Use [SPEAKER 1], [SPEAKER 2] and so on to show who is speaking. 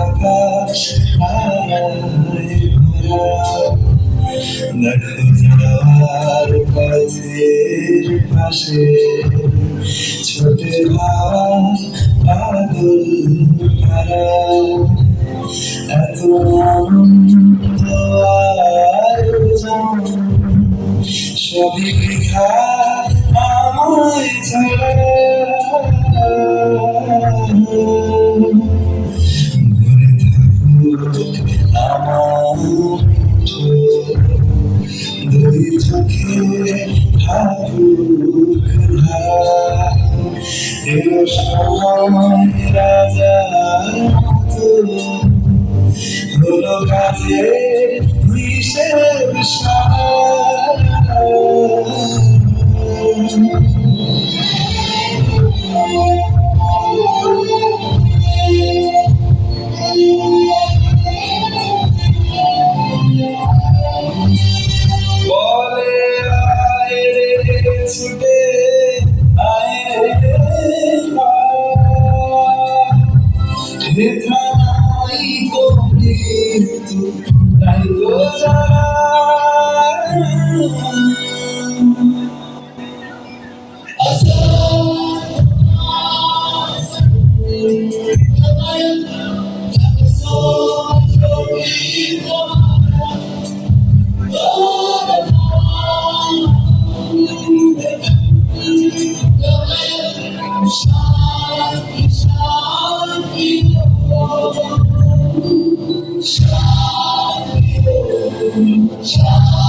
[SPEAKER 1] আকাশ যাওয়ার পথের পাশে ছোটে পাগল পারা এত আনন্দ আয়োজন সবই বৃথা আমায় ছাড়া। আমার দুই চোখে ধারা। এলো সময় রাজার মতো হলো কাজে হিসেব সারা ছুটে আয় রে হেথা নাই তো মৃত্যু নাই তো জানা
[SPEAKER 2] 我们相